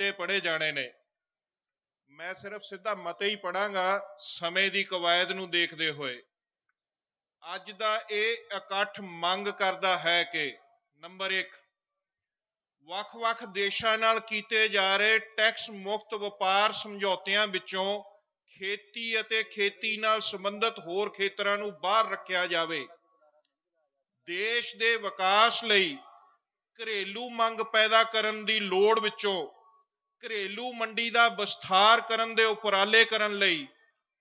ਮਤੇ ਪੜੇ ਜਾਣੇ ਨੇ। ਮੈਂ ਸਿਰਫ ਸਿੱਧਾ ਮਤੇ ਹੀ ਪੜਾਂਗਾ ਸਮੇਂ ਦੀ ਕਵਾਇਦ ਨੂੰ ਦੇਖਦੇ ਹੋਏ। ਅੱਜ ਦਾ ਇਹ ਇਕੱਠ ਮੰਗ ਕਰਦਾ ਹੈ ਕਿ, ਨੰਬਰ 1 ਵੱਖ-ਵੱਖ ਦੇਸ਼ਾਂ ਨਾਲ ਕੀਤੇ ਜਾ ਰਹੇ ਟੈਕਸ ਮੁਕਤ ਵਪਾਰ ਸਮਝੌਤਿਆਂ ਵਿੱਚੋਂ ਖੇਤੀ ਅਤੇ ਖੇਤੀ ਨਾਲ ਸੰਬੰਧਿਤ ਹੋਰ ਖੇਤਰਾਂ ਨੂੰ ਬਾਹਰ ਰੱਖਿਆ ਜਾਵੇ। ਦੇਸ਼ ਦੇ ਵਿਕਾਸ ਲਈ ਘਰੇਲੂ ਮੰਗ ਪੈਦਾ ਕਰਨ ਦੀ ਲੋੜ ਵਿੱਚੋਂ ਘਰੇਲੂ ਮੰਡੀ ਦਾ ਵਿਸਥਾਰ ਕਰਨ ਦੇ ਉਪਰਾਲੇ ਕਰਨ ਲਈ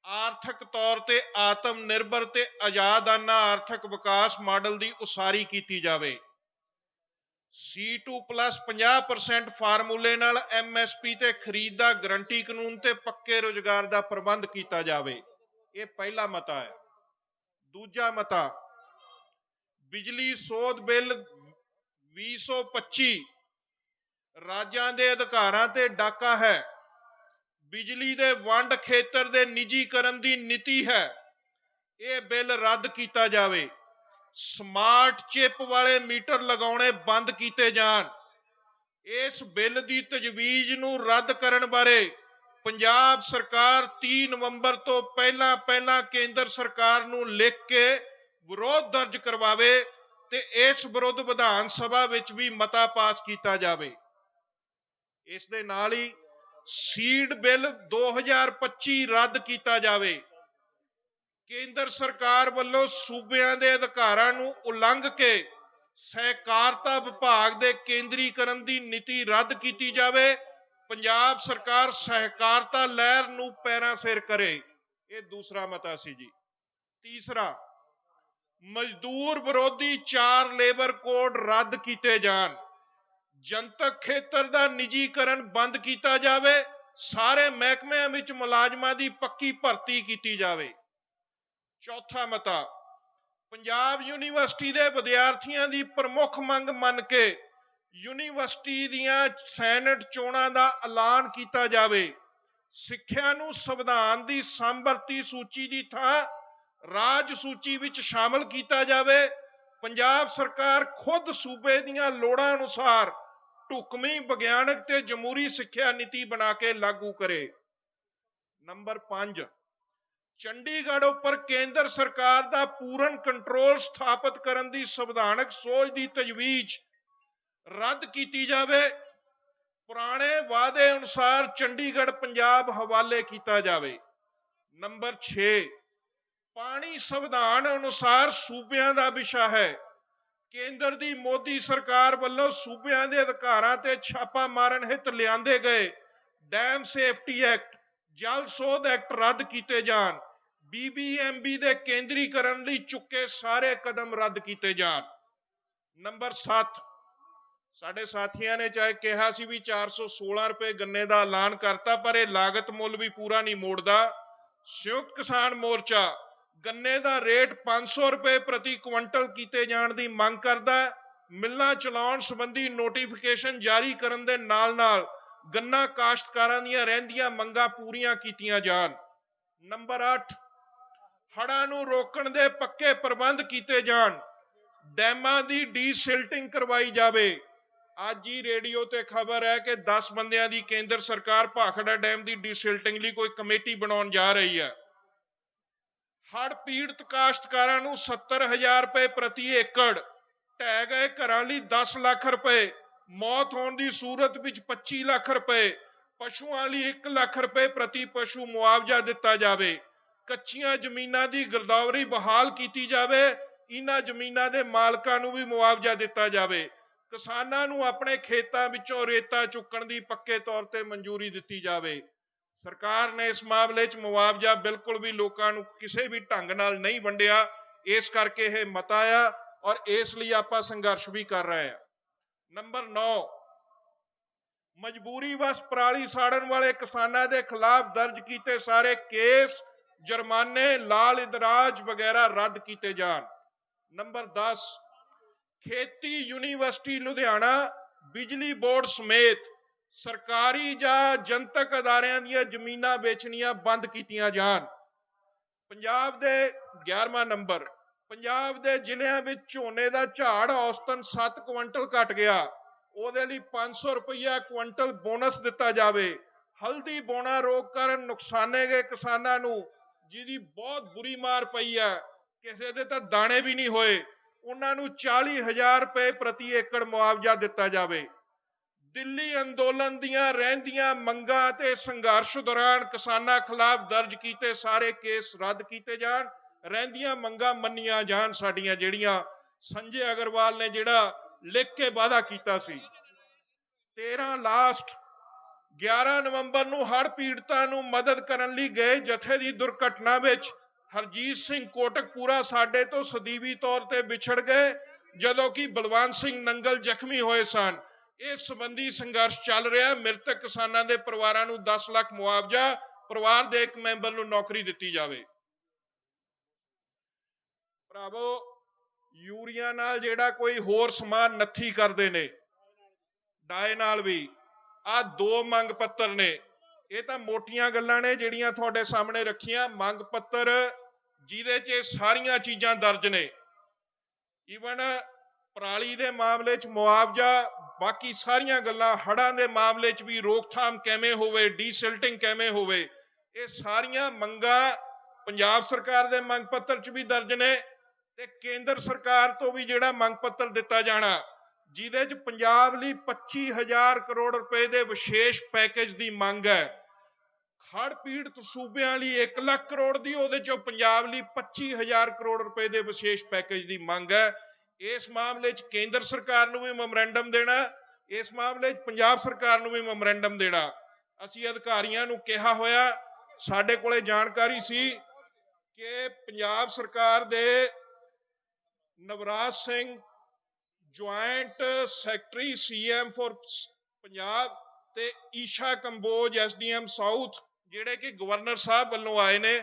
ਆਰਥਿਕ ਤੌਰ ਤੇ ਆਤਮ ਨਿਰਭਰ ਤੇ ਆਜ਼ਾਦਾਨਾ ਆਰਥਿਕ ਵਿਕਾਸ ਮਾਡਲ ਦੀ ਉਸਾਰੀ ਕੀਤੀ ਜਾਵੇ। C2 50% ਫਾਰਮੂਲੇ ਨਾਲ MSP ਤੇ ਖਰੀਦ ਦਾ ਗਰੰਟੀ ਕਾਨੂੰਨ ਤੇ ਪੱਕੇ ਰੋਜ਼ਗਾਰ ਦਾ ਪ੍ਰਬੰਧ ਕੀਤਾ ਜਾਵੇ। ਇਹ ਪਹਿਲਾ ਮਤਾ ਹੈ। ਦੂਜਾ ਮਤਾ, ਬਿਜਲੀ ਸੋਧ ਬਿੱਲ 2025 ਰਾਜਾਂ ਦੇ ਅਧਿਕਾਰਾਂ ਤੇ ਡਾਕਾ ਹੈ। ਬਿਜਲੀ ਦੇ ਵੰਡ ਖੇਤਰ ਦੇ ਨਿੱਜੀਕਰਨ ਦੀ ਨੀਤੀ ਹੈ। ਇਹ ਬਿੱਲ ਰੱਦ ਕੀਤਾ ਜਾਵੇ। ਸਮਾਰਟ ਚਿਪ ਵਾਲੇ ਮੀਟਰ ਲਗਾਉਣੇ ਬੰਦ ਕੀਤੇ ਜਾਣ। ਇਸ ਬਿੱਲ ਦੀ ਤਜਵੀਜ਼ ਨੂੰ ਰੱਦ ਕਰਨ ਬਾਰੇ ਪੰਜਾਬ ਸਰਕਾਰ 30 ਨਵੰਬਰ ਤੋਂ ਪਹਿਲਾਂ ਪਹਿਲਾਂ ਕੇਂਦਰ ਸਰਕਾਰ ਨੂੰ ਲਿਖ ਕੇ ਵਿਰੋਧ ਦਰਜ ਕਰਵਾਵੇ ਤੇ ਇਸ ਵਿਰੁੱਧ ਵਿਧਾਨ ਸਭਾ ਵਿੱਚ ਵੀ ਮਤਾ ਪਾਸ ਕੀਤਾ ਜਾਵੇ। ਇਸ ਦੇ ਨਾਲ ਹੀ ਸੀਡ ਬਿੱਲ 2025 ਰੱਦ ਕੀਤਾ ਜਾਵੇ। ਕੇਂਦਰ ਸਰਕਾਰ ਵੱਲੋਂ ਸੂਬਿਆਂ ਦੇ ਅਧਿਕਾਰਾਂ ਨੂੰ ਉਲੰਘ ਕੇ ਸਹਿਕਾਰਤਾ ਵਿਭਾਗ ਦੇ ਕੇਂਦਰੀਕਰਨ ਦੀ ਨੀਤੀ ਰੱਦ ਕੀਤੀ ਜਾਵੇ। ਪੰਜਾਬ ਸਰਕਾਰ ਸਹਿਕਾਰਤਾ ਲਹਿਰ ਨੂੰ ਪੈਰਾਂ ਸਿਰ ਕਰੇ। ਇਹ ਦੂਸਰਾ ਮਤਾ ਸੀ ਜੀ। ਤੀਸਰਾ, ਮਜ਼ਦੂਰ ਵਿਰੋਧੀ ਚਾਰ ਲੇਬਰ ਕੋਡ ਰੱਦ ਕੀਤੇ ਜਾਣ। ਜਨਤਕ ਖੇਤਰ ਦਾ ਨਿਜੀਕਰਨ ਬੰਦ ਕੀਤਾ ਜਾਵੇ, ਸਾਰੇ ਮਹਿਕਮਿਆਂ ਵਿੱਚ ਮੁਲਾਜ਼ਮਾਂ ਦੀ ਪੱਕੀ ਭਰਤੀ ਕੀਤੀ ਜਾਵੇ। ਚੌਥਾ ਮਤਾ, ਪੰਜਾਬ ਯੂਨੀਵਰਸਿਟੀ ਦੇ ਵਿਦਿਆਰਥੀਆਂ ਦੀ ਪ੍ਰਮੁੱਖ ਮੰਗ ਮੰਨ ਕੇ ਯੂਨੀਵਰਸਿਟੀ ਦੀਆਂ ਸੈਨੇਟ ਚੋਣਾਂ ਦਾ ਐਲਾਨ ਕੀਤਾ ਜਾਵੇ। ਸਿੱਖਿਆ ਨੂੰ ਸੰਵਿਧਾਨ ਦੀ ਸੰਭਰਤੀ ਸੂਚੀ ਦੀ ਥਾਂ ਰਾਜ ਸੂਚੀ ਵਿੱਚ ਸ਼ਾਮਲ ਕੀਤਾ ਜਾਵੇ। ਪੰਜਾਬ ਸਰਕਾਰ ਖੁਦ ਸੂਬੇ ਦੀਆਂ ਲੋੜਾਂ ਅਨੁਸਾਰ ਢੁਕਵੀਂ ਵਿਗਿਆਨਕ ਤੇ ਜਮਹੂਰੀ ਸਿੱਖਿਆ ਨੀਤੀ ਬਣਾ ਕੇ ਲਾਗੂ ਕਰੇ। ਨੰਬਰ 5 ਚੰਡੀਗੜ੍ਹ ਉੱਪਰ ਕੇਂਦਰ ਸਰਕਾਰ ਦਾ ਪੂਰਨ ਕੰਟਰੋਲ ਸਥਾਪਿਤ ਕਰਨ ਦੀ ਸੰਵਿਧਾਨਕ ਸੋਚ ਦੀ ਤਜਵੀਜ਼ ਰੱਦ ਕੀਤੀ ਜਾਵੇ। ਪੁਰਾਣੇ ਵਾਅਦੇ ਅਨੁਸਾਰ ਚੰਡੀਗੜ੍ਹ ਪੰਜਾਬ ਹਵਾਲੇ ਕੀਤਾ ਜਾਵੇ। ਨੰਬਰ 6 ਪਾਣੀ ਸੰਵਿਧਾਨ ਅਨੁਸਾਰ ਸੂਬਿਆਂ ਦਾ ਵਿਸ਼ਾ ਹੈ। ਕੇਂਦਰ ਦੀ ਮੋਦੀ ਸਰਕਾਰ ਵੱਲੋਂ ਸੂਬਿਆਂ ਦੇ ਅਧਿਕਾਰਾਂ ਤੇ ਛਾਪਾ ਮਾਰਨ ਹਿੱਤ ਲਿਆਂਦੇ ਗਏ। ਡੈਮ ਸੇਫਟੀ ਐਕਟ ਜਲ ਸੋਧ ਐਕਟ ਰੱਦ ਕੀਤੇ ਜਾਣ। ਬੀਬੀਐਮਬੀ ਦੇ ਕੇਂਦਰੀਕਰਨ ਲਈ ਚੁੱਕੇ ਸਾਰੇ ਕਦਮ ਰੱਦ ਕੀਤੇ ਜਾਣ। ਨੰਬਰ 7 ਸਾਡੇ ਸਾਥੀਆਂ ਨੇ ਚਾਹੇ ਕਿਹਾ ਸੀ ਵੀ 416 ਰੁਪਏ ਗੰਨੇ ਦਾ ਐਲਾਨ ਕਰਤਾ, ਪਰ ਇਹ ਲਾਗਤ ਮੁੱਲ ਵੀ ਪੂਰਾ ਨਹੀਂ ਮੋੜਦਾ। ਸੰਯੁਕਤ ਕਿਸਾਨ ਮੋਰਚਾ ਗੰਨੇ ਦਾ ਰੇਟ 500 ਰੁਪਏ ਪ੍ਰਤੀ ਕੁਇੰਟਲ ਕੀਤੇ ਜਾਣ ਦੀ ਮੰਗ ਕਰਦਾ ਮਿੱਲਾਂ ਚਲਾਉਣ ਸੰਬੰਧੀ ਨੋਟੀਫਿਕੇਸ਼ਨ ਜਾਰੀ ਕਰਨ ਦੇ ਨਾਲ-ਨਾਲ ਗੰਨਾ ਕਾਸ਼ਤਕਾਰਾਂ ਦੀਆਂ ਰਹਿੰਦੀਆਂ ਮੰਗਾਂ ਪੂਰੀਆਂ ਕੀਤੀਆਂ ਜਾਣ। ਨੰਬਰ 8 ਹੜ੍ਹਾਂ ਨੂੰ ਰੋਕਣ ਦੇ ਪੱਕੇ ਪ੍ਰਬੰਧ ਕੀਤੇ ਜਾਣ। ਡੈਮਾਂ ਦੀ ਡੀਸਿਲਟਿੰਗ ਕਰਵਾਈ ਜਾਵੇ। ਅੱਜ ਹੀ ਰੇਡੀਓ ਤੇ ਖਬਰ ਹੈ ਕਿ 10 ਬੰਦਿਆਂ ਦੀ ਕੇਂਦਰ ਸਰਕਾਰ ਭਾਖੜਾ ਡੈਮ ਦੀ ਡੀਸਿਲਟਿੰਗ ਲਈ ਕੋਈ ਕਮੇਟੀ ਬਣਾਉਣ ਜਾ ਰਹੀ ਹੈ। ਹੜ੍ਹ ਪੀੜਤ ਕਾਸ਼ਤਕਾਰਾਂ ਨੂੰ 70000 ਰੁਪਏ ਪ੍ਰਤੀ ਏਕੜ, ਢਹਿ ਗਏ ਘਰਾਂ ਲਈ 10 ਲੱਖ ਰੁਪਏ, ਮੌਤ ਹੋਣ ਦੀ ਸੂਰਤ ਵਿੱਚ 25 ਲੱਖ ਰੁਪਏ, ਪਸ਼ੂਆਂ ਲਈ 1 ਲੱਖ ਰੁਪਏ ਪ੍ਰਤੀ ਪਸ਼ੂ ਮੁਆਵਜ਼ਾ ਦਿੱਤਾ ਜਾਵੇ। ਕੱਚੀਆਂ ਜ਼ਮੀਨਾਂ ਦੀ ਗਿਰਦਾਵਰੀ ਬਹਾਲ ਕੀਤੀ ਜਾਵੇ, ਇਹਨਾਂ ਜ਼ਮੀਨਾਂ ਦੇ ਮਾਲਕਾਂ ਨੂੰ ਵੀ ਮੁਆਵਜ਼ਾ ਦਿੱਤਾ ਜਾਵੇ। ਕਿਸਾਨਾਂ ਨੂੰ ਆਪਣੇ ਖੇਤਾਂ ਵਿੱਚੋਂ ਰੇਤਾ ਚੁੱਕਣ ਦੀ ਪੱਕੇ ਤੌਰ ਤੇ ਮਨਜ਼ੂਰੀ ਦਿੱਤੀ ਜਾਵੇ। ਸਰਕਾਰ ਨੇ ਇਸ ਮਾਮਲੇ 'ਚ ਮੁਆਵਜ਼ਾ ਬਿਲਕੁਲ ਵੀ ਲੋਕਾਂ ਨੂੰ ਕਿਸੇ ਵੀ ਢੰਗ ਨਾਲ ਨਹੀਂ ਵੰਡਿਆ। ਇਸ ਕਰਕੇ ਇਹ ਮਤਾ ਆ ਔਰ ਇਸ ਲਈ ਆਪਾਂ ਸੰਘਰਸ਼ ਵੀ ਕਰ ਰਹੇ ਹਾਂ ਨੰਬਰ 9 ਮਜਬੂਰੀ ਵਸ ਪਰਾਲੀ ਸਾੜਨ ਵਾਲੇ ਕਿਸਾਨਾਂ ਦੇ ਖਿਲਾਫ ਦਰਜ ਕੀਤੇ ਸਾਰੇ ਕੇਸ ਜੁਰਮਾਨੇ, ਲਾਲ ਇਦਰਾਜ ਵਗੈਰਾ ਰੱਦ ਕੀਤੇ ਜਾਣ। ਨੰਬਰ 10 ਖੇਤੀ ਯੂਨੀਵਰਸਿਟੀ ਲੁਧਿਆਣਾ ਬਿਜਲੀ ਬੋਰਡ ਸਮੇਤ ਸਰਕਾਰੀ ਜਾਂ ਜਨਤਕ ਅਦਾਰਿਆਂ ਦੀਆਂ ਜ਼ਮੀਨਾਂ ਵੇਚਣੀਆਂ ਬੰਦ ਕੀਤੀਆਂ ਜਾਣ। ਪੰਜਾਬ ਦੇ 11ਵਾਂ ਨੰਬਰ, ਪੰਜਾਬ ਦੇ ਜ਼ਿਲ੍ਹਿਆਂ ਵਿੱਚ ਝੋਨੇ ਦਾ ਝਾੜ ਔਸਤਨ 7 ਕੁਇੰਟਲ ਘਟ ਗਿਆ। ਉਹਦੇ ਲਈ 500 ਰੁਪਈਆ ਕੁਇੰਟਲ ਬੋਨਸ ਦਿੱਤਾ ਜਾਵੇ। ਹਲਦੀ ਬੋਣਾ ਰੋਗ ਕਾਰਨ ਨੁਕਸਾਨੇ ਗਏ ਕਿਸਾਨਾਂ ਨੂੰ, ਜਿਹਦੀ ਬਹੁਤ ਬੁਰੀ ਮਾਰ ਪਈ ਹੈ। ਕਿਸੇ ਦੇ ਤਾਂ ਦਾਣੇ ਵੀ ਨਹੀਂ ਹੋਏ। ਉਹਨਾਂ ਨੂੰ 40000 ਰੁਪਏ ਪ੍ਰਤੀ ਏਕੜ ਮੁਆਵਜ਼ਾ ਦਿੱਤਾ ਜਾਵੇ। ਦਿੱਲੀ ਅੰਦੋਲਨ ਦੀਆਂ ਰਹਿੰਦੀਆਂ ਮੰਗਾਂ ਤੇ ਸੰਘਰਸ਼ ਦੌਰਾਨ ਕਿਸਾਨਾਂ ਖਿਲਾਫ ਦਰਜ ਕੀਤੇ ਸਾਰੇ ਕੇਸ ਰੱਦ ਕੀਤੇ ਜਾਣ, ਰਹਿੰਦੀਆਂ ਮੰਗਾਂ ਮੰਨੀਆਂ ਜਾਣ ਸਾਡੀਆਂ ਜਿਹੜੀਆਂ ਸੰਜੇ ਅਗਰਵਾਲ ਨੇ ਜਿਹੜਾ ਲਿਖ ਕੇ ਵਾਅਦਾ ਕੀਤਾ ਸੀ। 13 ਲਾਸਟ 11 ਨਵੰਬਰ ਨੂੰ ਹੜ੍ਹ ਪੀੜਤਾਂ ਨੂੰ ਮਦਦ ਕਰਨ ਲਈ ਗਏ ਜਥੇ ਦੀ ਦੁਰਘਟਨਾ ਵਿੱਚ ਹਰਜੀਤ ਸਿੰਘ ਕੋਟਕਪੂਰਾ ਸਾਡੇ ਤੋਂ ਸਦੀਵੀ ਤੌਰ ਤੇ ਵਿਛੜ ਗਏ, ਜਦੋਂ ਕਿ ਬਲਵੰਤ ਸਿੰਘ ਨੰਗਲ ਜ਼ਖਮੀ ਹੋਏ ਸਨ। ਇਸ ਸੰਬੰਧੀ ਸੰਘਰਸ਼ ਚੱਲ ਰਿਹਾ ਮ੍ਰਿਤਕ ਕਿਸਾਨਾਂ ਦੇ ਪਰਿਵਾਰਾਂ ਨੂੰ 10 ਲੱਖ ਮੁਆਵਜ਼ਾ, ਪਰਿਵਾਰ ਦੇ ਇੱਕ ਮੈਂਬਰ ਨੂੰ ਨੌਕਰੀ ਦਿੱਤੀ ਜਾਵੇ। ਭਰਾਵੋ, ਯੂਰੀਆ ਨਾਲ ਜਿਹੜਾ ਕੋਈ ਹੋਰ ਸਮਾਨ ਨੱਥੀ ਕਰਦੇ ਨੇ, ਡਾਏ ਨਾਲ ਵੀ, ਆ ਦੋ ਮੰਗ ਪੱਤਰ ਨੇ। ਇਹ ਤਾਂ ਮੋਟੀਆਂ ਗੱਲਾਂ ਨੇ ਜਿਹੜੀਆਂ ਤੁਹਾਡੇ ਸਾਹਮਣੇ ਰੱਖੀਆਂ। ਮੰਗ ਪੱਤਰ ਜਿਹਦੇ 'ਚ ਇਹ ਸਾਰੀਆਂ ਚੀਜ਼ਾਂ ਦਰਜ ਨੇ। ਈਵਨ ਪਰਾਲੀ ਦੇ ਮਾਮਲੇ 'ਚ ਮੁਆਵਜ਼ਾ ਬਾਕੀ ਸਾਰੀਆਂ ਗੱਲਾਂ ਹੜਾਂ ਦੇ ਮਾਮਲੇ 'ਚ ਵੀ ਰੋਕਥਾਮ ਕਿਵੇਂ ਹੋਵੇ ਡੀਸਿਲਟਿੰਗ ਕਿਵੇਂ ਹੋਵੇ, ਇਹ ਸਾਰੀਆਂ ਮੰਗਾਂ ਪੰਜਾਬ ਸਰਕਾਰ ਦੇ ਮੰਗ ਪੱਤਰ 'ਚ ਵੀ ਦਰਜ ਨੇ ਤੇ ਕੇਂਦਰ ਸਰਕਾਰ ਤੋਂ ਵੀ ਜਿਹੜਾ ਮੰਗ ਪੱਤਰ ਦਿੱਤਾ ਜਾਣਾ, ਜਿਹਦੇ 'ਚ ਪੰਜਾਬ ਲਈ 25000 ਕਰੋੜ ਰੁਪਏ ਦੇ ਵਿਸ਼ੇਸ਼ ਪੈਕੇਜ ਦੀ ਮੰਗ ਹੈ। ਹੜ੍ਹ ਪੀੜਤ ਸੂਬਿਆਂ ਲਈ 1 ਲੱਖ ਕਰੋੜ ਦੀ, ਉਹਦੇ 'ਚੋਂ ਪੰਜਾਬ ਲਈ 25000 ਕਰੋੜ ਰੁਪਏ ਦੇ ਵਿਸ਼ੇਸ਼ ਪੈਕੇਜ ਦੀ ਮੰਗ ਹੈ। ਇਸ ਮਾਮਲੇ 'ਚ ਕੇਂਦਰ ਸਰਕਾਰ ਨੂੰ ਵੀ ਮੈਮੋਰੈਂਡਮ ਦੇਣਾ, ਇਸ ਮਾਮਲੇ 'ਚ ਪੰਜਾਬ ਸਰਕਾਰ ਨੂੰ ਵੀ ਮੈਮੋਰੈਂਡਮ ਦੇਣਾ। ਅਸੀਂ ਅਧਿਕਾਰੀਆਂ ਨੂੰ ਕਿਹਾ ਹੋਇਆ, ਸਾਡੇ ਕੋਲੇ ਜਾਣਕਾਰੀ ਸੀ ਕਿ ਪੰਜਾਬ ਸਰਕਾਰ ਦੇ Navraj Singh joint secretary CM for Punjab ਤੇ ਈਸ਼ਾ ਕੰਬੋਜ ਐਸਡੀਐਮ ਸਾਊਥ, ਜਿਹੜੇ ਕਿ ਗਵਰਨਰ ਸਾਹਿਬ ਵੱਲੋਂ ਆਏ ਨੇ।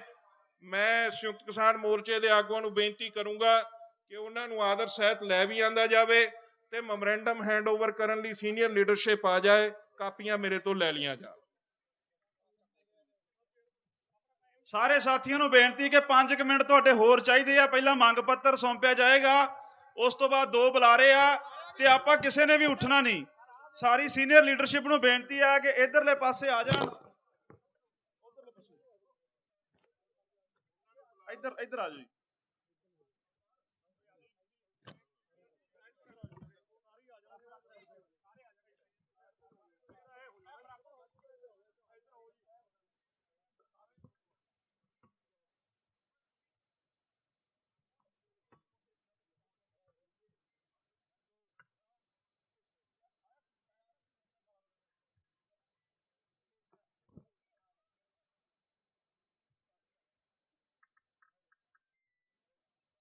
ਮੈਂ ਸੰਯੁਕਤ ਕਿਸਾਨ ਮੋਰਚੇ ਦੇ ਆਗੂਆਂ ਨੂੰ ਬੇਨਤੀ ਕਰੂੰਗਾ ਕਿ ਉਹਨਾਂ ਨੂੰ ਆਦਰ ਸਹਿਤ ਲੈ ਵੀ ਆਂਦਾ ਜਾਵੇ ਤੇ ਮੈਮੋਰੈਂਡਮ ਹੈਂਡਓਵਰ ਕਰਨ ਲਈ ਸੀਨੀਅਰ ਲੀਡਰਸ਼ਿਪ ਆ ਜਾਏ, ਕਾਪੀਆਂ ਮੇਰੇ ਤੋਂ ਲੈ ਲੀਆਂ ਜਾ ਸਾਰੇ ਸਾਥੀਆਂ ਨੂੰ ਬੇਨਤੀ ਕਿ 5 ਮਿੰਟ ਤੁਹਾਡੇ ਹੋਰ ਚਾਹੀਦੇ ਆ, ਪਹਿਲਾਂ ਮੰਗ ਪੱਤਰ ਸੌਂਪਿਆ ਜਾਏਗਾ, ਉਸ ਤੋਂ ਬਾਅਦ ਦੋ ਬੁਲਾਰੇ ਆ ਤੇ ਆਪਾਂ ਕਿਸੇ ਨੇ ਵੀ ਉੱਠਣਾ ਨਹੀਂ। ਸਾਰੀ ਸੀਨੀਅਰ ਲੀਡਰਸ਼ਿਪ ਨੂੰ ਬੇਨਤੀ ਆ ਕਿ ਇਧਰਲੇ ਪਾਸੇ ਆ ਜਾਣ। ਇੱਧਰ ਇੱਧਰ ਆ ਜਾਓ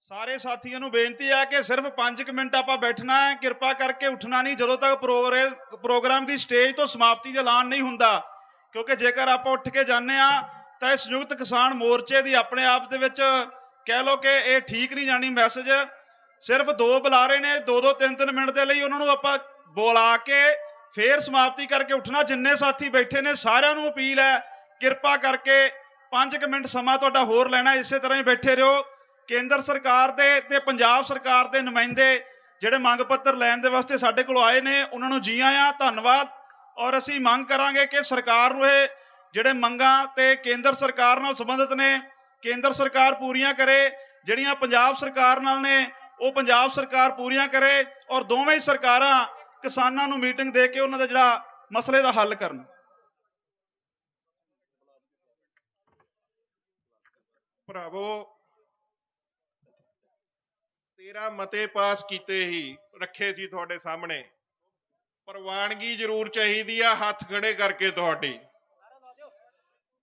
ਸਾਰੇ ਸਾਥੀਆਂ ਨੂੰ ਬੇਨਤੀ ਹੈ ਕਿ ਸਿਰਫ 5 ਮਿੰਟ ਆਪਾਂ ਬੈਠਣਾ ਹੈ, ਕਿਰਪਾ ਕਰਕੇ ਉੱਠਣਾ ਨਹੀਂ, ਜਦੋਂ ਤੱਕ ਪ੍ਰੋਗਰੇ- ਪ੍ਰੋਗਰਾਮ ਦੀ ਸਟੇਜ ਤੋਂ ਸਮਾਪਤੀ ਦਾ ਐਲਾਨ ਨਹੀਂ ਹੁੰਦਾ, ਕਿਉਂਕਿ ਜੇਕਰ ਆਪਾਂ ਉੱਠ ਕੇ ਜਾਂਦੇ ਆ ਤਾਂ ਇਹ ਸੰਯੁਕਤ ਕਿਸਾਨ ਮੋਰਚੇ ਦੀ ਆਪਣੇ ਆਪ ਦੇ ਵਿੱਚ ਕਹਿ ਲਓ ਕਿ ਇਹ ਠੀਕ ਨਹੀਂ ਜਾਣੀ ਮੈਸੇਜ ਸਿਰਫ ਦੋ ਬੁਲਾਰੇ ਨੇ, ਦੋ ਦੋ ਤਿੰਨ ਤਿੰਨ ਮਿੰਟ ਦੇ ਲਈ ਉਹਨਾਂ ਨੂੰ ਆਪਾਂ ਬੁਲਾ ਕੇ ਫੇਰ ਸਮਾਪਤੀ ਕਰਕੇ ਉੱਠਣਾ, ਜਿੰਨੇ ਸਾਥੀ ਬੈਠੇ ਨੇ ਸਾਰਿਆਂ ਨੂੰ ਅਪੀਲ ਹੈ, ਕਿਰਪਾ ਕਰਕੇ 5 ਮਿੰਟ ਸਮਾਂ ਤੁਹਾਡਾ ਹੋਰ ਲੈਣਾ, ਇਸੇ ਤਰ੍ਹਾਂ ਹੀ ਬੈਠੇ ਰਹੋ। ਕੇਂਦਰ ਸਰਕਾਰ ਦੇ ਤੇ ਪੰਜਾਬ ਸਰਕਾਰ ਦੇ ਨੁਮਾਇੰਦੇ ਜਿਹੜੇ ਮੰਗ ਪੱਤਰ ਲੈਣ ਦੇ ਵਾਸਤੇ ਸਾਡੇ ਕੋਲ ਆਏ ਨੇ, ਉਹਨਾਂ ਨੂੰ ਜੀ ਆਇਆਂ, ਧੰਨਵਾਦ। ਔਰ ਅਸੀਂ ਮੰਗ ਕਰਾਂਗੇ ਕਿ ਸਰਕਾਰ ਨੂੰ ਇਹ ਜਿਹੜੇ ਮੰਗਾਂ ਤੇ ਕੇਂਦਰ ਸਰਕਾਰ ਨਾਲ ਸੰਬੰਧਿਤ ਨੇ, ਕੇਂਦਰ ਸਰਕਾਰ ਪੂਰੀਆਂ ਕਰੇ, ਜਿਹੜੀਆਂ ਪੰਜਾਬ ਸਰਕਾਰ ਨਾਲ ਨੇ, ਉਹ ਪੰਜਾਬ ਸਰਕਾਰ ਪੂਰੀਆਂ ਕਰੇ ਔਰ ਦੋਵੇਂ ਸਰਕਾਰਾਂ ਕਿਸਾਨਾਂ ਨੂੰ ਮੀਟਿੰਗ ਦੇ ਕੇ ਉਹਨਾਂ ਦਾ ਜਿਹੜਾ ਮਸਲੇ ਦਾ ਹੱਲ ਕਰਨ। ਭਰਾਵੋ 13 ਮਤੇ ਪਾਸ ਕੀਤੇ ਹੀ ਰੱਖੇ ਸੀ ਤੁਹਾਡੇ ਸਾਹਮਣੇ। ਪ੍ਰਵਾਨਗੀ ਜ਼ਰੂਰ ਚਾਹੀਦੀ ਆ, ਹੱਥ ਖੜੇ ਕਰਕੇ ਤੁਹਾਡੀ।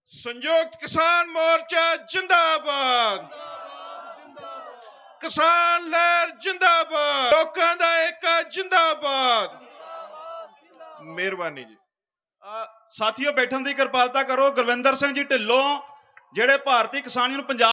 ਸੰਯੁਕਤ ਕਿਸਾਨ ਮੋਰਚਾ ਜਿੰਦਾਬਾਦ। ਕਿਸਾਨ ਲਹਿਰ ਜਿੰਦਾਬਾਦ। ਲੋਕਾਂ ਦਾ ਏਕਾ ਜਿੰਦਾਬਾਦ। ਮਿਹਰਬਾਨੀ ਜੀ। ਸਾਥੀਓ, ਬੈਠਣ ਦੀ ਕਿਰਪਾਲਤਾ ਕਰੋ। ਗੁਰਵਿੰਦਰ ਸਿੰਘ ਜੀ ਢਿੱਲੋਂ, ਜਿਹੜੇ ਭਾਰਤੀ ਕਿਸਾਨੀ ਨੂੰ ਪੰਜਾਬ